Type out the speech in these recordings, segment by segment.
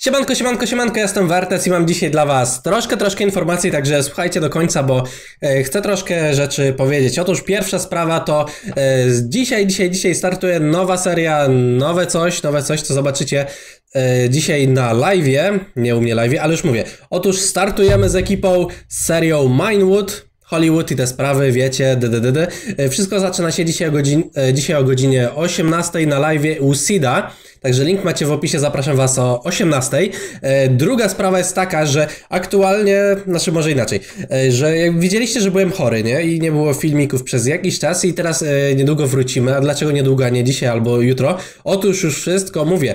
Siemanko, siemanko, siemanko, ja jestem Wertes i mam dzisiaj dla was troszkę, troszkę informacji, także słuchajcie do końca, bo e, chcę troszkę rzeczy powiedzieć. Otóż pierwsza sprawa to e, dzisiaj, dzisiaj, dzisiaj startuje nowa seria, nowe coś, nowe coś, co zobaczycie e, dzisiaj na live'ie, nie u mnie live'ie, ale już mówię. Otóż startujemy z ekipą z serią Minewood, Hollywood i te sprawy, wiecie, dddd. E, Wszystko zaczyna się dzisiaj o, godzin, e, dzisiaj o godzinie 18 na live u Sida. Także link macie w opisie, zapraszam Was o 18. E, Druga sprawa jest taka, że aktualnie, znaczy może inaczej, e, że jak widzieliście, że byłem chory, nie? I nie było filmików przez jakiś czas i teraz e, niedługo wrócimy. A dlaczego niedługo, a nie dzisiaj albo jutro? Otóż już wszystko mówię.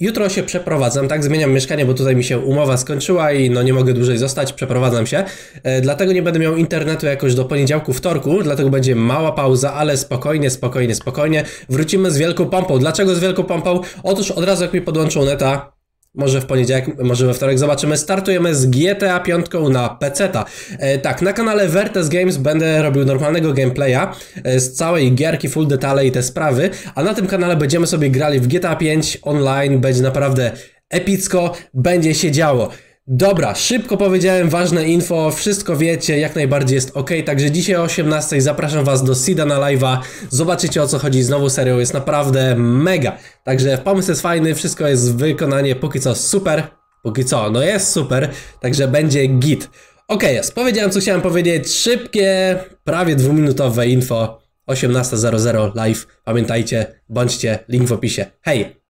Jutro się przeprowadzam, tak? Zmieniam mieszkanie, bo tutaj mi się umowa skończyła i no nie mogę dłużej zostać, przeprowadzam się. Dlatego nie będę miał internetu jakoś do poniedziałku, wtorku, dlatego będzie mała pauza, ale spokojnie, spokojnie, spokojnie. Wrócimy z wielką pompą. Dlaczego z wielką pompą? Otóż od razu jak mi podłączą neta, może w poniedziałek, może we wtorek zobaczymy. Startujemy z GTA 5 na PC-ta. E, tak, na kanale Vertes Games będę robił normalnego gameplaya e, z całej gierki, full detale i te sprawy, a na tym kanale będziemy sobie grali w GTA 5 online. Będzie naprawdę epicko, będzie się działo. Dobra, szybko powiedziałem ważne info, wszystko wiecie, jak najbardziej jest ok, także dzisiaj o 18 zapraszam was do Sida na live'a, zobaczycie o co chodzi, znowu serią jest naprawdę mega, także pomysł jest fajny, wszystko jest wykonanie póki co super, póki co, no jest super, także będzie git. Ok, jest, powiedziałem co chciałem powiedzieć, szybkie, prawie dwuminutowe info, 18.00 live, pamiętajcie, bądźcie, link w opisie, hej!